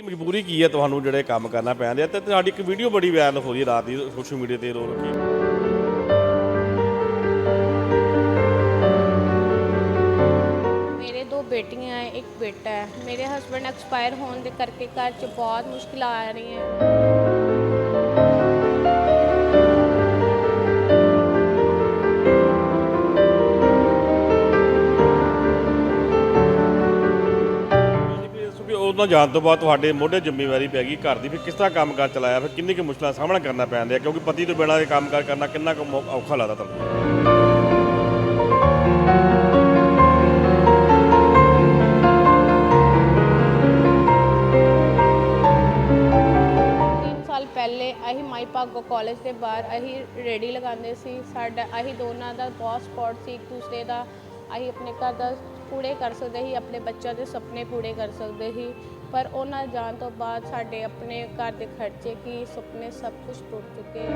ਕੀ ਮਜਬੂਰੀ ਕੀ ਹੈ ਤੁਹਾਨੂੰ ਜਿਹੜੇ ਕੰਮ ਕਰਨਾ ਪੈਂਦੇ ਆ ਤੇ ਤੁਹਾਡੀ ਇੱਕ ਵੀਡੀਓ ਬੜੀ ਵਾਇਰਲ ਹੋ ਰਹੀ ਹੈ ਰਾਤ ਦੀ ਸੋਸ਼ਲ ਮੀਡੀਆ ਤੇ ਰੋ ਰੋ ਕੇ? ਮੇਰੇ ਦੋ ਬੇਟੀਆਂ ਹੈ, ਇੱਕ ਬੇਟਾ ਹੈ। ਮੇਰੇ ਹਸਬੰਡ ਐਕਸਪਾਇਰ ਹੋਣ ਦੇ ਕਰਕੇ ਘਰ 'ਚ ਬਹੁਤ ਮੁਸ਼ਕਿਲਾਂ ਆ ਰਹੀਆਂ। ਕਿ ਜਾਣ ਤੋਂ ਬਾਅਦ ਤੁਹਾਡੇ ਮੋਢੇ ਜ਼ਿੰਮੇਵਾਰੀ ਪੈ ਗਈ ਘਰ ਦੀ, ਫਿਰ ਕਿਸ ਤਰ੍ਹਾਂ ਕੰਮਕਾਰ ਚਲਾਇਆ? ਫਿਰ ਕਿੰਨੀ ਕੁ ਮੁਸ਼ਕਲਾਂ ਸਾਹਮਣਾ ਕਰਨਾ ਪੈਂਦਾ ਕਿਉਂਕਿ ਪਤੀ ਤੋਂ ਬਿਨਾਂ ਇਹ ਕੰਮਕਾਰ ਕਰਨਾ ਕਿੰਨਾ ਕੁ ਮੌ- ਔਖਾ ਲੱਗਦਾ ਤੁਹਾਨੂੰ? ਤਿੰਨ ਸਾਲ ਪਹਿਲੇ ਅਸੀਂ ਮਾਈ ਭਾਗੋ ਕਾਲਜ ਦੇ ਬਾਹਰ ਅਸੀਂ ਰੇੜੀ ਲਗਾਉਂਦੇ ਸੀ। ਸਾਡਾ, ਅਸੀਂ ਦੋਨਾਂ ਦਾ ਬਹੁਤ ਸਪੋਰਟ ਸੀ, ਇੱਕ ਦੂਸਰੇ ਦਾ ਅਸੀਂ ਆਪਣੇ ਘਰ ਦਾ ਪੂਰੇ ਕਰ ਸਕਦੇ ਸੀ, ਆਪਣੇ ਬੱਚਿਆਂ ਦੇ ਸੁਪਨੇ ਪੂਰੇ ਕਰ ਸਕਦੇ ਸੀ। ਪਰ ਉਹਨਾਂ ਜਾਣ ਤੋਂ ਬਾਅਦ ਸਾਡੇ ਆਪਣੇ ਘਰ ਦੇ ਖਰਚੇ ਕੀ, ਸੁਪਨੇ ਸਭ ਕੁਝ ਟੁੱਟ ਚੁੱਕੇ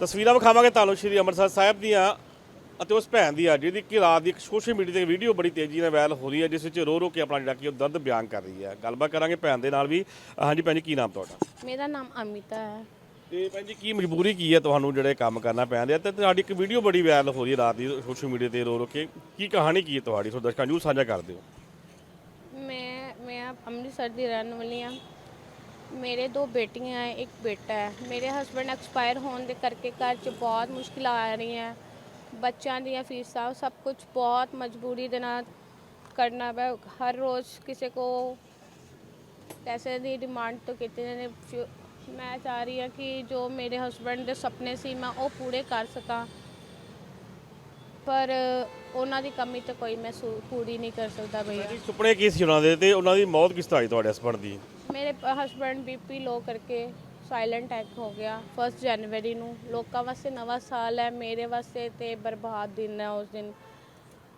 ਤਸਵੀਰਾਂ ਵਿਖਾਵਾਂਗੇ ਤੁਹਾਨੂੰ ਸ਼੍ਰੀ ਅੰਮ੍ਰਿਤਸਰ ਸਾਹਿਬ ਦੀਆਂ। ਅਤੇ ਉਸ ਭੈਣ ਦੀ ਆ ਜਿਹਦੀ ਕਿ ਰਾਤ ਦੀ ਇੱਕ ਸੋਸ਼ਲ ਮੀਡੀਆ ਤੇ ਵੀਡੀਓ ਬੜੀ ਤੇਜ਼ੀ ਨਾਲ ਵਾਇਰਲ ਹੋ ਰਹੀ ਹੈ ਜਿਸ ਵਿੱਚ ਰੋ ਰੋ ਕੇ ਆਪਣਾ ਜਿਹੜਾ ਕਿ ਉਹ ਦਰਦ ਬਿਆਨ ਕਰ ਰਹੀ ਹੈ। ਗੱਲਬਾਤ ਕਰਾਂਗੇ ਭੈਣ ਦੇ ਨਾਲ ਵੀ। ਹਾਂਜੀ ਭੈਣ ਜੀ ਕੀ ਨਾਮ ਤੁਹਾਡਾ? ਮੇਰਾ ਨਾਮ ਅਮਿਤਾ ਹੈ। ਤੇ ਭੈਣ ਜੀ ਕੀ ਮਜਬੂਰੀ ਕੀ ਹੈ ਤੁਹਾਨੂੰ ਜਿਹੜੇ ਕੰਮ ਕਰਨਾ ਪੈਂਦੇ ਆ ਤੇ ਤੁਹਾਡੀ ਇੱਕ ਵੀਡੀਓ ਬੜੀ ਵਾਇਰਲ ਹੋ ਰਹੀ ਹੈ ਰਾਤ ਦੀ ਸੋਸ਼ਲ ਮੀਡੀਆ ਤੇ ਰੋ ਰੋ ਕੇ। ਕੀ ਕਹਾਣੀ ਕੀ ਹੈ ਤੁਹਾਡੀ? ਸੋ ਦਰਸ਼ਕਾਂ ਨੂੰ ਸਾਂਝਾ ਕਰ ਦਿਓ। ਮੈਂ ਮੈਂ ਅੰਮ੍ਰਿਤਸਰ ਦੀ ਰਹਿਣ ਵਾਲੀ ਹਾਂ। ਮੇਰੇ ਦੋ ਬੇਟੀਆਂ ਹੈ ਇੱਕ ਬੇਟਾ ਹੈ। ਮੇਰੇ ਹਸਬੰਡ ਐਕਸਪਾਇਰ ਹੋਣ ਦੇ ਕਰਕੇ ਘਰ 'ਚ ਬਹੁਤ ਮੁਸ਼ਕਿਲਾਂ ਆ ਰਹੀਆਂ। ਬੱਚਿਆਂ ਦੀਆਂ ਫੀਸਾਂ ਸਭ ਕੁਝ ਬਹੁਤ ਮਜਬੂਰੀ ਦੇ ਨਾਲ ਕਰਨਾ ਪੈ ਹਰ ਰੋਜ਼ ਕਿਸੇ ਕੋ ਪੈਸੇ ਦੀ ਡਿਮਾਂਡ ਤੋਂ ਕੀਤੀ ਨੇ। ਮੈਂ ਚਾਹ ਰਹੀ ਹਾਂ ਕਿ ਜੋ ਮੇਰੇ ਹਸਬੰਡ ਦੇ ਸੁਪਨੇ ਸੀ ਮੈਂ ਉਹ ਪੂਰੇ ਕਰ ਸਕਾਂ। ਪਰ ਉਹਨਾਂ ਦੀ ਕਮੀ ਤਾਂ ਕੋਈ ਮੈਂ ਸੂ- ਪੂਰੀ ਨਹੀਂ ਕਰ ਸਕਦਾ ਭਈਆ ਜੀ ਸੁਪਨੇ ਕੀ ਸੀ ਉਹਨਾਂ ਦੇ ਤੇ ਉਹਨਾਂ ਦੀ ਮੌਤ ਕਿਸ ਤਰ੍ਹਾਂ ਹੋਈ ਤੁਹਾਡੇ ਹਸਬੰਡ ਦੀ? ਮੇਰੇ ਹਸਬੰਡ ਬੀਪੀ ਲੋ ਕਰਕੇ ਸਾਇਲੈਂਟ ਅਟੈਕ ਹੋ ਗਿਆ 1 ਜਨਵਰੀ ਨੂੰ। ਲੋਕਾਂ ਵਾਸਤੇ ਨਵਾਂ ਸਾਲ ਹੈ ਮੇਰੇ ਵਾਸਤੇ ਤੇ ਬਰਬਾਦ ਦਿਨ ਹੈ ਉਸ ਦਿਨ।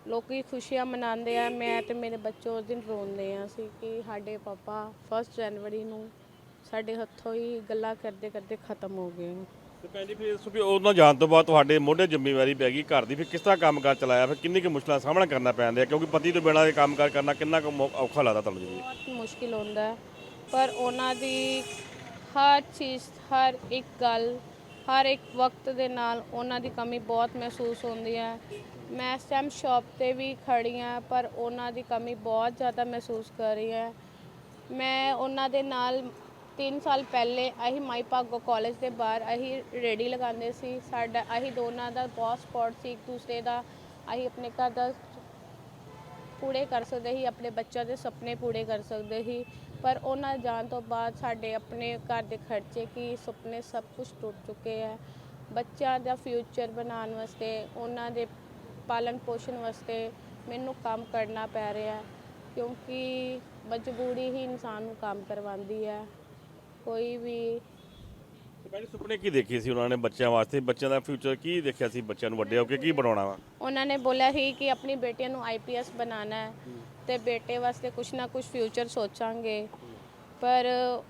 ਲੋਕੀ ਖੁਸ਼ੀਆਂ ਮਨਾਉਂਦੇ ਆ ਮੈਂ ਤੇ ਮੇਰੇ ਬੱਚੇ ਉਸ ਦਿਨ ਰੋਂਦੇ ਆ ਸੀ ਕਿ ਸਾਡੇ ਪਾਪਾ 1 ਜਨਵਰੀ ਨੂੰ ਸਾਡੇ ਹੱਥੋਂ ਹੀ ਗੱਲਾਂ ਕਰਦੇ ਕਰਦੇ ਖਤਮ ਹੋ ਗਏ ਤੇ ਜੀ ਫਿਰ ਸੁਭੀ ਉਹਨਾਂ ਜਾਣ ਤੋਂ ਬਾਅਦ ਤੁਹਾਡੇ ਮੋਢੇ ਜ਼ਿੰਮੇਵਾਰੀ ਪੈ ਗਈ ਘਰ ਦੀ ਫਿਰ ਕਿਸ ਤਰ੍ਹਾਂ ਕੰਮਕਾਰ ਚਲਾਇਆ? ਫਿਰ ਕਿੰਨੀ ਕੁ ਮੁਸ਼ਕਲਾਂ ਸਾਹਮਣਾ ਕਰਨਾ ਪੈਂਦਾ ਕਿਉਂਕਿ ਪਤੀ ਤੋਂ ਬਿਨਾਂ ਇਹ ਕੰਮਕਾਰ ਕਰਨਾ ਕਿੰਨਾ ਕੁ ਔਖਾ ਲੱਗਦਾ ਤੁਹਾਨੂੰ ਜੀ। ਬਹੁਤ ਮੁਸ਼ਕਿਲ ਹੁੰਦਾ ਹੈ ਪਰ ਉਹਨਾਂ ਦੀ ਹਰ ਚੀਜ਼, ਹਰ ਇੱਕ ਗੱਲ, ਹਰ ਇੱਕ ਵਕਤ ਦੇ ਨਾਲ ਉਹਨਾਂ ਦੀ ਕਮੀ ਬਹੁਤ ਮਹਿਸੂਸ ਹੁੰਦੀ ਹੈ। ਮੈਂ ਇਸ ਟਾਈਮ ਸ਼ਾਪ ਤੇ ਵੀ ਖੜੀ ਹਾਂ, ਪਰ ਉਹਨਾਂ ਦੀ ਕਮੀ ਬਹੁਤ ਜ਼ਿਆਦਾ ਮਹਿਸੂਸ ਕਰ ਰਹੀ ਹੈ। ਮੈਂ ਉਹਨਾਂ ਦੇ ਨਾਲ 3 ਸਾਲ ਪਹਿਲੇ ਅਸੀਂ ਮਾਈ ਭਾਗੋ ਕਾਲਜ ਦੇ ਬਾਹਰ ਅਸੀਂ ਰੇੜੀ ਲਗਾਉਂਦੇ ਸੀ। ਸਾਡਾ ਅਸੀਂ ਦੋਨਾਂ ਦਾ ਬਹੁਤ ਸਪੋਰਟ ਸੀ, ਇੱਕ ਦੂਸਰੇ ਦਾ ਅਸੀਂ ਆਪਣੇ ਘਰ ਦਾ ਪੂਰੇ ਕਰ ਸਕਦੇ ਸੀ, ਆਪਣੇ ਬੱਚਿਆਂ ਦੇ ਸੁਪਨੇ ਪੂਰੇ ਕਰ ਸਕਦੇ ਸੀ। ਪਰ ਉਹਨਾਂ ਜਾਣ ਤੋਂ ਬਾਅਦ ਸਾਡੇ ਆਪਣੇ ਘਰ ਦੇ ਖਰਚੇ ਕੀ ਸੁਪਨੇ ਸਭ ਕੁਝ ਟੁੱਟ ਚੁੱਕੇ ਹੈ ਬੱਚਿਆਂ ਦਾ ਫਿਊਚਰ ਬਣਾਉਣ ਵਾਸਤੇ, ਉਹਨਾਂ ਦੇ ਪਾਲਣ ਪੋਸ਼ਣ ਵਾਸਤੇ ਮੈਨੂੰ ਕੰਮ ਕਰਨਾ ਪੈ ਰਿਹਾ ਹੈ, ਕਿਉਂਕਿ ਮਜਬੂਰੀ ਹੀ ਇਨਸਾਨ ਨੂੰ ਕੰਮ ਕਰਵਾਉਂਦੀ ਹੈ। ਕੋਈ ਵੀ ਭੈਣ, ਸੁਪਨੇ ਕੀ ਦੇਖੇ ਸੀ ਉਹਨਾਂ ਨੇ ਬੱਚਿਆਂ ਵਾਸਤੇ? ਬੱਚਿਆਂ ਦਾ ਫਿਊਚਰ ਕੀ ਦੇਖਿਆ ਸੀ ਬੱਚਿਆਂ ਨੂੰ ਵੱਡੇ ਹੋ ਕੇ? ਕੀ ਬਣਾਉਣਾ ਵਾ? ਉਹਨਾਂ ਨੇ ਬੋਲਿਆ ਸੀ ਕਿ ਆਪਣੀ ਬੇਟੀਆਂ ਨੂੰ ਆਈਪੀਐਸ ਬਣਾਉਣਾ ਹੈ ਤੇ ਬੇਟੇ ਵਾਸਤੇ ਕੁਛ ਨਾ ਕੁਛ ਫਿਊਚਰ ਸੋਚਾਂਗੇ। ਪਰ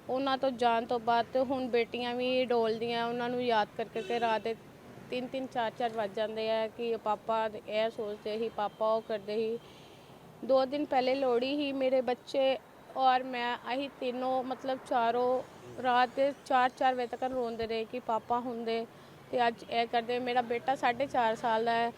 ਉਹਨਾਂ ਤੋਂ ਜਾਣ ਤੋਂ ਬਾਅਦ ਤੇ ਹੁਣ ਬੇਟੀਆਂ ਵੀ ਡੋਲਦੀਆਂ, ਉਹਨਾਂ ਨੂੰ ਯਾਦ ਕਰ ਕਰਕੇ ਰਾਤ ਦੇ ਤਿੰਨ ਤਿੰਨ, ਚਾਰ ਚਾਰ ਵੱਜ ਜਾਂਦੇ ਆ ਕਿ ਪਾਪਾ ਇਹ ਸੋਚਦੇ ਸੀ, ਪਾਪਾ ਉਹ ਕਰਦੇ ਸੀ। ਦੋ ਦਿਨ ਪਹਿਲੇ ਲੋਹੜੀ ਹੀ ਮੇਰੇ ਬੱਚੇ ਔਰ ਮੈਂ ਅਸੀਂ ਤਿੰਨੋਂ ਮਤਲਬ ਚਾਰੋਂ ਰਾਤ ਦੇ 4-4 ਵਜੇ ਤੱਕ ਰੋਂਦੇ ਰਹੇ ਕਿ ਪਾਪਾ ਹੁੰਦੇ ਤੇ ਅੱਜ ਇਹ ਕਰਦੇ ਮੇਰਾ ਬੇਟਾ 4.5 ਸਾਲ ਦਾ ਹੈ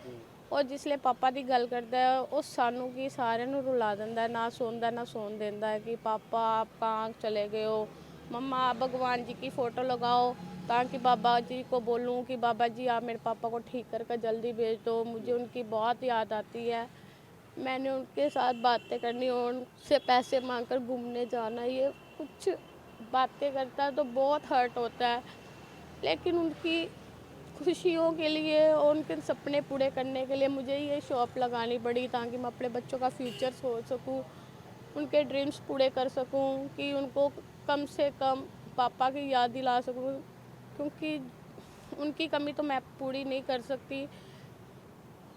ਉਹ ਜਿਸਲੇ ਪਾਪਾ ਦੀ ਗੱਲ ਕਰਦਾ ਹੈ ਉਹ ਸਾਨੂੰ ਕੀ ਸਾਰਿਆਂ ਨੂੰ ਰੁਲਾ ਦਿੰਦਾ ਹੈ, ਨਾ ਸੌਂਦਾ ਨਾ ਸੌਣ ਦਿੰਦਾ ਹੈ ਕਿ पापा आप कहाँ चले गए हो मम्मा आप भगवान जी की फ़ोटो लगाओ ताकि बाबा जी को बोलूँ कि बाबा जी आप मेरे पापा को ठीक करके जल्दी भेज दो मुझे उनकी बहुत याद आती है मैंने उनके साथ बातें करनी और उनसे पैसे मांग कर घूमने जाना, ये कुछ बातें करता है तो बहुत हर्ट होता है। लेकिन उनकी खुशियों के लिए और उनके सपने पूरे करने के लिए मुझे ये शॉप लगानी पड़ी ताकि मैं अपने बच्चों का फ्यूचर सोच सकूँ, उनके ड्रीम्स पूरे कर सकूँ, कि उनको कम से कम पापा की याद दिला सकूँ, क्योंकि उनकी कमी तो मैं पूरी नहीं कर सकती।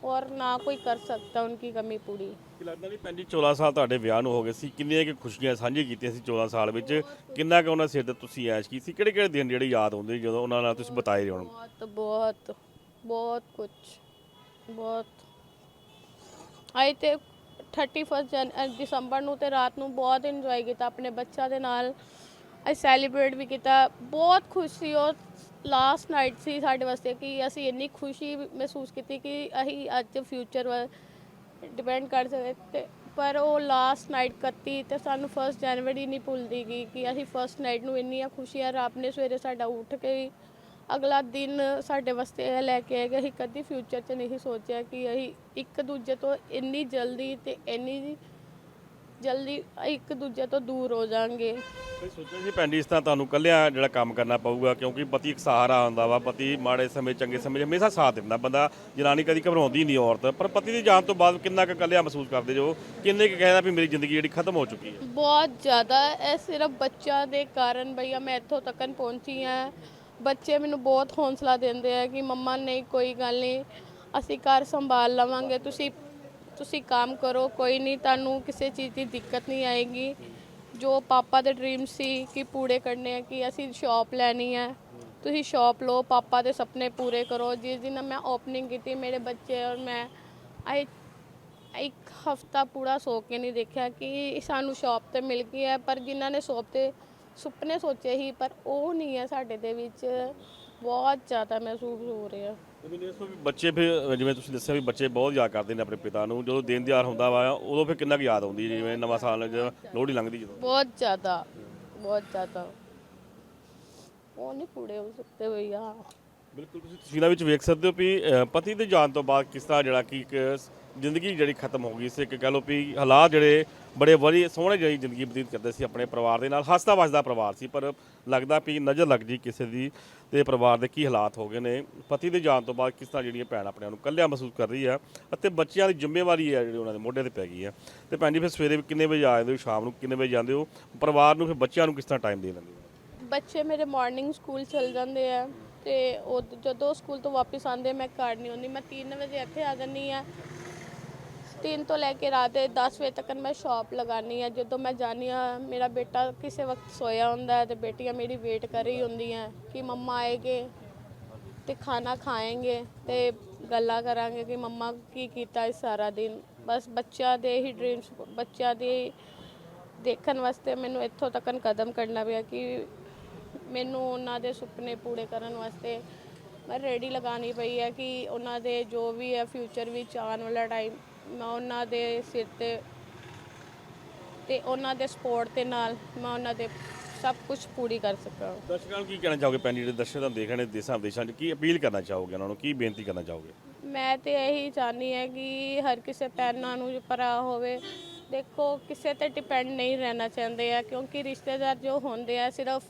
और ना कोई कर सकता उनकी कमी पूरी ਕੀ ਲੱਗਦਾ ਨਹੀਂ ਭੈਣ ਜੀ 14 ਸਾਲ ਤੁਹਾਡੇ ਵਿਆਹ ਨੂੰ ਹੋ ਗਏ ਸੀ ਕਿੰਨੀਆਂ ਕਿ ਖੁਸ਼ੀਆਂ ਸਾਂਝੀਆਂ ਕੀਤੀਆਂ ਸੀ 14 ਸਾਲ ਵਿੱਚ ਕਿੰਨਾ ਕੁ ਉਹਨਾਂ ਸਿਰ ਤੇ ਤੁਸੀਂ ਐਸ਼ ਕੀਤੀ ਸੀ ਕਿਹੜੇ ਕਿਹੜੇ ਦਿਨ ਜਿਹੜੇ ਯਾਦ ਆਉਂਦੇ ਜਦੋਂ ਉਹਨਾਂ ਨਾਲ ਤੁਸੀਂ ਬਤਾਏ ਰਹੇ ਹੋਣ बहुत बहुत बहुत कुछ ਬਹੁਤ ਆਏ ਤੇ 31 ਜਨ ਅ, ਦਸੰਬਰ ਨੂੰ ਤੇ ਰਾਤ ਨੂੰ ਬਹੁਤ ਇੰਜੋਏ ਕੀਤਾ ਆਪਣੇ ਬੱਚਿਆਂ ਦੇ ਨਾਲ ਅਸੀਂ ਸੈਲੀਬ੍ਰੇਟ ਵੀ ਕੀਤਾ ਬਹੁਤ ਖੁਸ਼ ਸੀ ਉਹ ਲਾਸਟ ਨਾਈਟ ਸੀ ਸਾਡੇ ਵਾਸਤੇ ਕਿ ਅਸੀਂ ਇੰਨੀ ਖੁਸ਼ੀ ਮਹਿਸੂਸ ਕੀਤੀ ਕਿ ਅਸੀਂ ਅੱਜ ਫਿਊਚਰ ਡਿਪੈਂਡ ਕਰ ਸਕਦੇ ਤੇ ਪਰ ਉਹ ਲਾਸਟ ਨਾਈਟ ਕੱਤੀ ਤੇ ਸਾਨੂੰ ਫਸਟ ਜਨਵਰੀ ਨਹੀਂ ਭੁੱਲਦੀ ਗਈ ਕਿ ਅਸੀਂ ਫਸਟ ਨਾਈਟ ਨੂੰ ਇੰਨੀਆਂ ਖੁਸ਼ੀਆਂ ਰੱਬ ਨੇ ਸਵੇਰੇ ਸਾਡਾ ਉੱਠ ਕੇ ਅਗਲਾ ਦਿਨ ਸਾਡੇ ਵਾਸਤੇ ਇਹ ਲੈ ਕੇ ਆਏਗਾ ਅਸੀਂ ਕਦੀ ਫਿਊਚਰ 'ਚ ਨਹੀਂ ਸੋਚਿਆ ਕਿ ਅਸੀਂ ਇੱਕ ਦੂਜੇ ਤੋਂ ਇੰਨੀ ਜਲਦੀ ਤੇ ਇੰਨੀ ਜਲਦੀ ਇੱਕ ਦੂਜੇ ਤੋਂ ਦੂਰ ਹੋ ਜਾਾਂਗੇ ਮੈਂ ਸੋਚਿਆ ਸੀ ਇਸ ਤਰ੍ਹਾਂ ਤੁਹਾਨੂੰ ਕੱਲਿਆਂ ਜਿਹੜਾ ਕੰਮ ਕਰਨਾ ਪਊਗਾ ਕਿਉਂਕਿ ਪਤੀ ਇੱਕ ਸਹਾਰਾ ਹੁੰਦਾ ਵਾ ਪਤੀ ਮਾੜੇ ਸਮੇਂ ਚੰਗੇ ਸਮੇਂ 'ਚ ਹਮੇਸ਼ਾ ਸਾਥ ਦਿੰਦਾ ਬੰਦਾ। ਜਨਾਨੀ ਕਦੀ ਘਬਰਾਉਂਦੀ ਨਹੀਂ ਔਰਤ ਪਰ ਪਤੀ ਦੀ ਜਾਣ ਤੋਂ ਬਾਅਦ ਕਿੰਨਾ ਕੁ ਕੱਲਿਆ ਮਹਿਸੂਸ ਕਰਦੇ ਜੋ ਕਿੰਨੇ ਕੁ ਕਹਿੰਦਾ ਵੀ ਮੇਰੀ ਜ਼ਿੰਦਗੀ ਜਿਹੜੀ ਖਤਮ ਹੋ ਚੁੱਕੀ ਹੈ? ਬਹੁਤ ਜ਼ਿਆਦਾ ਇਹ ਸਿਰਫ ਬੱਚਿਆਂ ਦੇ ਕਾਰਨ ਭਈਆ ਮੈਂ ਇੱਥੋਂ ਤੱਕਨ ਪਹੁੰਚੀ ਹਾਂ। ਬੱਚੇ ਮੈਨੂੰ ਬਹੁਤ ਹੌਸਲਾ ਦਿੰਦੇ ਆ ਕਿ ਮੰਮਾ ਨਹੀਂ ਕੋਈ ਗੱਲ ਨਹੀਂ ਅਸੀਂ ਘਰ ਸੰਭਾਲ ਲਵਾਂਗੇ ਤੁਸੀਂ ਤੁਸੀਂ ਕੰਮ ਕਰੋ, ਕੋਈ ਨਹੀਂ, ਤੁਹਾਨੂੰ ਕਿਸੇ ਚੀਜ਼ ਦੀ ਦਿੱਕਤ ਨਹੀਂ ਆਏਗੀ। ਜੋ ਪਾਪਾ ਦੇ ਡ੍ਰੀਮ ਸੀ ਕਿ ਪੂਰੇ ਕਰਨੇ ਆ, ਕਿ ਅਸੀਂ ਸ਼ਾਪ ਲੈਣੀ ਹੈ ਤੁਸੀਂ ਸ਼ਾਪ ਲਓ, ਪਾਪਾ ਦੇ ਸੁਪਨੇ ਪੂਰੇ ਕਰੋ। ਜਿਸ ਦਿਨ ਮੈਂ ਓਪਨਿੰਗ ਕੀਤੀ, ਮੇਰੇ ਬੱਚੇ ਔਰ ਮੈਂ ਆਈ ਇੱਕ ਹਫਤਾ ਪੂਰਾ ਸੋ ਕੇ ਨਹੀਂ ਦੇਖਿਆ ਕਿ ਸਾਨੂੰ ਸ਼ਾਪ ਤੇ ਮਿਲ ਗਈ ਹੈ, ਪਰ ਜਿਨ੍ਹਾਂ ਨੇ ਸ਼ਾਪ ਤੇ ਸੁਪਨੇ ਸੋਚੇ ਸੀ ਪਰ ਉਹ ਨਹੀਂ ਹੈ ਸਾਡੇ ਦੇ ਵਿੱਚ। ਬਹੁਤ ਜ਼ਿਆਦਾ ਮਹਿਸੂਸ ਹੋ ਰਿਹਾ। ਮੈਨੂੰ ਵੀ ਬੱਚੇ ਫਿਰ ਜਿਵੇਂ ਤੁਸੀਂ ਦੱਸਿਆ ਵੀ ਬੱਚੇ ਬਹੁਤ ਯਾਦ ਕਰਦੇ ਨੇ ਆਪਣੇ ਪਿਤਾ ਨੂੰ ਜਦੋਂ ਦਿਨ ਦਿਹਾੜ ਹੁੰਦਾ ਵਾ ਉਦੋਂ ਫਿਰ ਕਿੰਨਾ ਕੁ ਯਾਦ ਆਉਂਦੀ ਹੈ ਜਿਵੇਂ ਨਵਾਂ ਸਾਲ ਜਦੋਂ ਲੋਹੜੀ ਲੰਘਦੀ ਜਦੋਂ? ਬਹੁਤ ਜ਼ਿਆਦਾ ਬਹੁਤ ਜ਼ਿਆਦਾ। ਉਹ ਨਹੀਂ ਪੂਰੇ ਹੋ ਸਕਦੇ ਭਈਆ ਬਿਲਕੁਲ ਤੁਸੀਂ ਤਸਵੀਰਾਂ ਵਿੱਚ ਵੇਖ ਸਕਦੇ ਹੋ ਵੀ ਅ, ਪਤੀ ਦੇ ਜਾਣ ਤੋਂ ਬਾਅਦ ਕਿਸ ਤਰ੍ਹਾਂ ਜਿਹੜਾ ਕਿ ਇੱਕ ਜ਼ਿੰਦਗੀ ਜਿਹੜੀ ਖਤਮ ਹੋ ਗਈ ਸੀ ਇੱਕ ਕਹ ਲਓ ਵੀ ਹਾਲਾਤ ਜਿਹੜੇ ਬੜੇ ਵਧੀਆ ਸੋਹਣੇ ਜਿਹੀ ਜ਼ਿੰਦਗੀ ਬਤੀਤ ਕਰਦੇ ਸੀ ਆਪਣੇ ਪਰਿਵਾਰ ਦੇ ਨਾਲ ਹੱਸਦਾ ਵਸਦਾ ਪਰਿਵਾਰ ਸੀ, ਪਰ ਲੱਗਦਾ ਵੀ ਨਜ਼ਰ ਲੱਗ ਜੀ ਕਿਸੇ ਦੀ ਤੇ ਪਰਿਵਾਰ ਦੇ ਕੀ ਹਾਲਾਤ ਹੋ ਗਏ ਨੇ। ਪਤੀ ਦੇ ਜਾਣ ਤੋਂ ਬਾਅਦ ਕਿਸ ਤਰ੍ਹਾਂ ਜਿਹੜੀਆਂ ਭੈਣ ਆਪਣੇ ਆਪ ਨੂੰ ਇਕੱਲਿਆਂ ਮਹਿਸੂਸ ਕਰ ਰਹੀ ਆ ਅਤੇ ਬੱਚਿਆਂ ਦੀ ਜ਼ਿੰਮੇਵਾਰੀ ਹੈ ਜਿਹੜੀ ਉਹਨਾਂ ਦੇ ਮੋਢੇ ਤੇ ਪੈ ਗਈ ਆ। ਤੇ ਭੈਣ ਜੀ, ਫਿਰ ਸਵੇਰੇ ਕਿੰਨੇ ਵਜੇ ਆ ਜਾਂਦੇ ਹੋ, ਸ਼ਾਮ ਨੂੰ ਕਿੰਨੇ ਵਜੇ ਜਾਂਦੇ ਹੋ? ਪਰਿਵਾਰ ਨੂੰ ਫਿਰ ਬੱਚਿਆਂ ਨੂੰ ਕਿਸ ਤਰ੍ਹਾਂ ਟਾਈਮ ਦੇ ਲੈਂਦੇ ਹੋ? ਬੱਚੇ ਮੇਰੇ ਮਾਰਨਿੰਗ ਸਕੂਲ ਚਲ ਜਾਂਦੇ ਆ ਤੇ ਉਹ ਜਦੋਂ ਸਕੂਲ ਤੋਂ ਵਾਪਸ ਆਉਂਦੇ ਮੈਂ ਘਰ ਨਹੀਂ ਹੁੰਦੀ, ਮੈਂ 3 ਵਜੇ ਇੱਥੇ ਆ ਜਾਂਦੀ ਆ। 3 ਤੋਂ ਲੈ ਕੇ ਰਾਤ ਦੇ 10 ਵਜੇ ਤੱਕ ਮੈਂ ਸ਼ਾਪ ਲਗਾਨੀ ਆ ਜਦੋਂ ਮੈਂ ਜਾਣੀ ਆ ਮੇਰਾ ਬੇਟਾ ਕਿਸੇ ਵਕਤ ਸੋਇਆ ਹੁੰਦਾ ਹੈ ਤੇ ਬੇਟੀਆਂ ਮੇਰੀ ਵੇਟ ਕਰ ਰਹੀ ਹੁੰਦੀਆਂ ਕਿ ਮੰਮਾ ਆਏਗੇ ਤੇ ਖਾਣਾ ਖਾਏਗੇ ਤੇ ਗੱਲਾਂ ਕਰਾਂਗੇ ਕਿ ਮੰਮਾ ਕੀ ਕੀਤਾ ਇਸ ਸਾਰਾ ਦਿਨ। ਬਸ ਬੱਚਿਆਂ ਦੇ ਹੀ ਡ੍ਰੀਮਸ ਬੱਚਿਆਂ ਦੇ ਦੇਖਣ ਵਾਸਤੇ ਮੈਨੂੰ ਇੱਥੋਂ ਤੱਕ ਕਦਮ ਕੱਢਣਾ ਪਿਆ ਕਿ ਮੈਨੂੰ ਉਹਨਾਂ ਦੇ ਸੁਪਨੇ ਪੂਰੇ ਕਰਨ ਵਾਸਤੇ ਮੈਂ ਰੈਡੀ ਲਗਾਣੀ ਪਈ ਹੈ ਕਿ ਉਹਨਾਂ ਦੇ ਜੋ ਵੀ ਹੈ ਫਿਊਚਰ ਵਿੱਚ ਆਉਣ ਵਾਲਾ ਟਾਈਮ ਮੈਂ ਉਹਨਾਂ ਦੇ ਸਿਰ ਤੇ ਤੇ ਉਹਨਾਂ ਦੇ ਸਪੋਰਟ ਦੇ ਨਾਲ ਮੈਂ ਉਹਨਾਂ ਦੇ ਸਭ ਕੁਝ ਪੂਰੀ ਕਰ ਸਕਾਂ। ਦਰਸ਼ਕਾਂ ਨੂੰ ਕੀ ਕਹਿਣਾ ਚਾਹੋਗੇ ਜੀ ਜਿਹੜੇ ਦਰਸ਼ਕ ਤੁਹਾਨੂੰ ਦੇਖ ਰਹੇ ਨੇ ਦੇਸ਼ਾਂ ਵਿਦੇਸ਼ਾਂ 'ਚ ਕੀ ਅਪੀਲ ਕਰਨਾ ਚਾਹੋਗੇ ਉਹਨਾਂ ਨੂੰ? ਕੀ ਬੇਨਤੀ ਕਰਨਾ ਚਾਹੋਗੇ? ਮੈਂ ਤੇ ਇਹੀ ਚਾਹਨੀ ਹੈ ਕਿ ਹਰ ਕਿਸੇ ਪੈਰਨਾਂ ਨੂੰ ਭਰਾ ਹੋਵੇ ਦੇਖੋ ਕਿਸੇ ਤੇ ਡਿਪੈਂਡ ਨਹੀਂ ਰਹਿਣਾ ਚਾਹੁੰਦੇ ਆ ਕਿਉਂਕਿ ਰਿਸ਼ਤੇਦਾਰ ਜੋ ਹੁੰਦੇ ਆ ਸਿਰਫ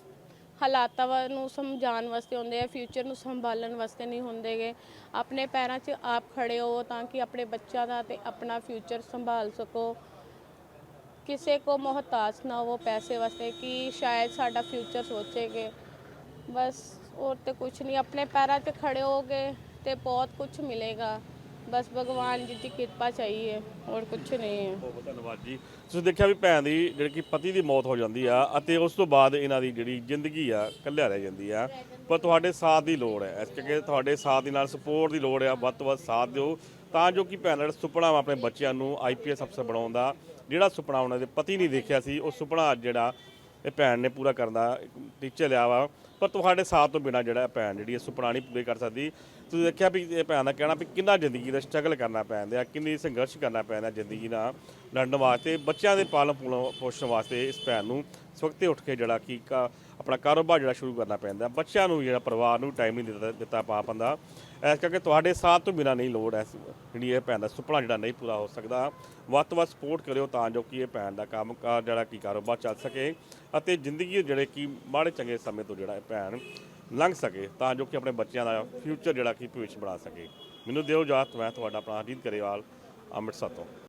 ਹਾਲਾਤਾਂ ਵਾ- ਨੂੰ ਸਮਝਾਉਣ ਵਾਸਤੇ ਹੁੰਦੇ ਆ ਫਿਊਚਰ ਨੂੰ ਸੰਭਾਲਣ ਵਾਸਤੇ ਨਹੀਂ ਹੁੰਦੇਗੇ। ਆਪਣੇ ਪੈਰਾਂ 'ਚ ਆਪ ਖੜੇ ਹੋ ਤਾਂ ਕਿ ਆਪਣੇ ਬੱਚਿਆਂ ਦਾ ਤੇ ਆਪਣਾ ਫਿਊਚਰ ਸੰਭਾਲ ਸਕੋ। ਕਿਸੇ ਕੋ ਮੁਹਤਾਜ ਨਾ ਹੋ ਪੈਸੇ ਵਾਸਤੇ ਕਿ ਸ਼ਾਇਦ ਸਾਡਾ ਫਿਊਚਰ ਸੋਚੇਗੇ। ਬਸ ਹੋਰ ਤੇ ਕੁਝ ਨਹੀਂ, ਆਪਣੇ ਪੈਰਾਂ ਤੇ ਖੜੇ ਹੋਗੇ ਤੇ ਬਹੁਤ ਕੁਝ ਮਿਲੇਗਾ। ਬਸ ਭਗਵਾਨ ਜੀ ਦੀ ਕਿਰਪਾ ਚਾਹੀਏ ਹੋਰ ਕੁਝ ਨਹੀਂ ਹੈ। ਬਹੁਤ ਬਹੁਤ ਧੰਨਵਾਦ ਜੀ। ਤੁਸੀਂ ਦੇਖਿਆ ਵੀ ਭੈਣ ਦੀ ਜਿਹੜੀ ਕਿ ਪਤੀ ਦੀ ਮੌਤ ਹੋ ਜਾਂਦੀ ਆ ਅਤੇ ਉਸ ਤੋਂ ਬਾਅਦ ਇਹਨਾਂ ਦੀ ਜਿਹੜੀ ਜ਼ਿੰਦਗੀ ਆ, ਇਕੱਲਿਆ ਰਹਿ ਜਾਂਦੀ ਆ। ਪਰ ਤੁਹਾਡੇ ਸਾਥ ਦੀ ਲੋੜ ਹੈ। ਇਸ ਕਰਕੇ ਤੁਹਾਡੇ ਸਾਥ ਦੇ ਨਾਲ ਸਪੋਰਟ ਦੀ ਲੋੜ ਆ। ਵੱਧ ਤੋਂ ਵੱਧ ਸਾਥ ਦਿਓ। ਤਾਂ ਜੋ ਕਿ ਭੈਣ ਦਾ ਸੁਪਨਾ ਵਾ ਆਪਣੇ ਬੱਚਿਆਂ ਨੂੰ ਆਈਪੀਐਸ ਅਫਸਰ ਬਣਾਉਣ ਦਾ, ਜਿਹੜਾ ਸੁਪਨਾ ਉਹਨਾਂ ਦੇ ਪਤੀ ਨਹੀਂ ਦੇਖਿਆ ਸੀ, ਉਹ ਸੁਪਨਾ ਅੱਜ ਜਿਹੜਾ ਇਹ ਭੈਣ ਨੇ ਪੂਰਾ ਕਰਨ ਦਾ ਟੀਚਰ ਲਿਆ ਵਾ। ਪਰ ਤੁਹਾਡੇ ਸਾਥ ਤੋਂ ਬਿਨਾ ਜਿਹੜਾ ਭੈਣ ਜਿਹੜੀ ਇਹ ਸੁਪਨਾ ਨਹੀਂ ਪੂਰੇ ਕਰ ਸਕਦੀ। ਤੁਸੀਂ ਦੇਖਿਆ ਵੀ ਇਹ ਭੈਣ ਦਾ ਕਹਿਣਾ ਵੀ ਕਿੰਨਾ ਜ਼ਿੰਦਗੀ ਦਾ ਸਟਰਗਲ ਕਰਨਾ ਪੈਂਦਾ, ਕਿੰਨੀ ਸੰਘਰਸ਼ ਕਰਨਾ ਪੈਂਦਾ ਜ਼ਿੰਦਗੀ ਨਾਲ ਲੜਨ ਵਾਸਤੇ, ਬੱਚਿਆਂ ਦੇ ਪਾਲਣ ਪੋਲਣ- ਪੋਸ਼ਣ ਵਾਸਤੇ ਇਸ ਭੈਣ ਨੂੰ ਸਵਖਤੇ ਉੱਠ ਕੇ ਜਿਹੜਾ ਕੀ ਕਾ- ਆਪਣਾ ਕਾਰੋਬਾਰ ਜਿਹੜਾ ਸ਼ੁਰੂ ਕਰਨਾ ਪੈਂਦਾ ਬੱਚਿਆਂ ਨੂੰ ਜਿਹੜਾ ਪਰਿਵਾਰ ਨੂੰ ਟਾਈਮ ਨਹੀਂ ਦਿੱਤਾ ਦਿੱਤਾ ਪਾ ਪੰਦਾ। ਇਸ ਕਰਕੇ ਤੁਹਾਡੇ ਸਾਥ ਤੋਂ ਬਿਨਾ ਨਹੀਂ ਲੋੜ ਹੈ ਜਿਹੜੀ ਇਹ ਭੈਣ ਦਾ ਸੁਪਨਾ ਜਿਹੜਾ ਨਹੀਂ ਪੂਰਾ ਹੋ ਸਕਦਾ। ਵੱਧ ਤੋਂ ਵੱਧ ਸਪੋਰਟ ਕਰਿਓ ਤਾਂ ਜੋ ਕਿ ਇਹ ਭੈਣ ਦਾ ਕੰਮ ਕਾਰ ਜਿਹੜਾ ਕੀ ਕਾਰੋਬਾਰ ਚੱਲ ਸਕੇ ਅਤੇ ਜ਼ਿੰਦਗੀ ਜਿਹੜੇ ਕਿ ਮਾੜੇ ਚੰਗੇ ਸਮੇਂ ਤੋਂ ਜਿਹੜਾ ਇਹ ਭੈਣ ਲੰਘ ਸਕੇ ਤਾਂ ਜੋ ਕਿ ਆਪਣੇ ਬੱਚਿਆਂ ਦਾ ਫਿਊਚਰ ਜਿਹੜਾ ਕਿ ਭਵਿੱਖ ਬਣਾ ਸਕੇ। ਮੈਨੂੰ ਦਿਓ ਇਜਾਜ਼ਤ, ਮੈਂ ਤੁਹਾਡਾ ਆਪਣਾ ਅਜੀਤ ਗਰੇਵਾਲ, ਅੰਮ੍ਰਿਤਸਰ ਤੋਂ।